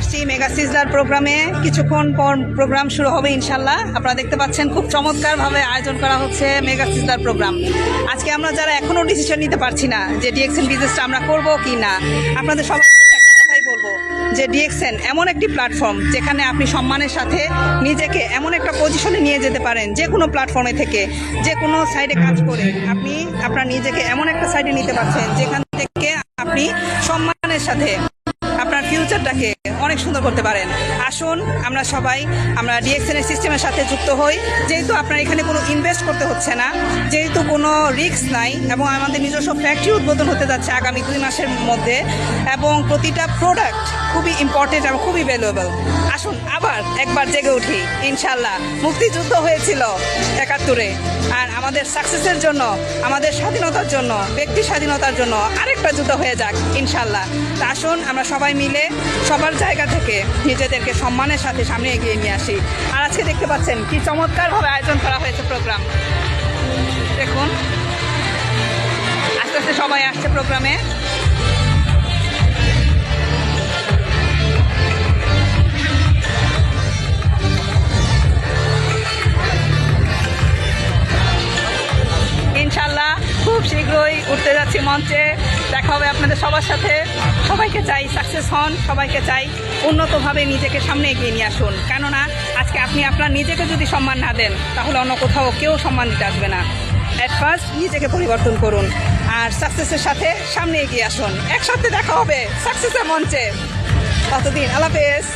আসছি mega sizzler প্রোগ্রামে কিছুক্ষণ পর প্রোগ্রাম শুরু হবে ইনশাল্লাহ। আপনারা দেখতে পাচ্ছেন খুব চমৎকারভাবে আয়োজন করা হচ্ছে মেগা সিজলার প্রোগ্রাম আজকে আমরা যারা এখনও ডিসিশন নিতে পারছি না যে ডিএক্সএন বিজনেসটা আমরা করব কি না, আপনাদের কথাই বলব যে ডিএক্সএন এমন একটি প্ল্যাটফর্ম যেখানে আপনি সম্মানের সাথে নিজেকে এমন একটা পজিশনে নিয়ে যেতে পারেন যে কোনো প্ল্যাটফর্মে থেকে, যে কোনো সাইডে কাজ করে। আপনি, আপনার নিজেকে এমন একটা সাইডে নিতে পারছেন যেখান থেকে আপনি সম্মানের সাথে ফিউচারটাকে অনেক সুন্দর করতে পারেন। আসুন, আমরা সবাই, আমরা ডিএক্সএন এর সিস্টেমের সাথে যুক্ত হই। যেহেতু আপনার এখানে কোনো ইনভেস্ট করতে হচ্ছে না, যেহেতু কোনো রিস্ক নাই, এবং আমাদের নিজস্ব ফ্যাক্টরি উদ্বোধন হতে যাচ্ছে আগামী দুই মাসের মধ্যে, এবং প্রতিটা প্রোডাক্ট খুবই ইম্পর্টেন্ট এবং খুবই ভ্যালুয়েবল আসুন, আবার একবার জেগে উঠি। ইনশাল্লাহ মুক্তিযুদ্ধ হয়েছিল একাত্তরে, আর আমাদের সাকসেসের জন্য, আমাদের স্বাধীনতার জন্য, ব্যক্তি স্বাধীনতার জন্য আরেকটা যুদ্ধ হয়ে যাক ইনশাল্লাহ আসুন, আমরা সবাই মিলে সবার জায়গা থেকে নিজেদেরকে সম্মানের সাথে সামনে এগিয়ে নিয়ে আসি। আর আজকে দেখতে পাচ্ছেন কি চমৎকারভাবে আয়োজন করা হয়েছে প্রোগ্রাম। দেখুন, আস্তে আস্তে সবাই আসছে প্রোগ্রামে। শীঘ্রই উঠতে যাচ্ছি মঞ্চে। দেখা হবে আপনাদের সবার সাথে। সবাইকে চাই সাকসেস হন, সবাইকে চাই উন্নতভাবে নিজেকে সামনে এগিয়ে নিয়ে আসুন। কেননা, আজকে আপনি আপনার নিজেকে যদি সম্মান না দেন, তাহলে অন্য কোথাও কেউ সম্মান দিতে আসবে না। অ্যাট ফার্স্ট নিজেকে পরিবর্তন করুন আর সাকসেসের সাথে সামনে এগিয়ে আসুন। একসাথে দেখা হবে সাকসেসের মঞ্চে। ততদিন, আল্লাহ হাফেজ।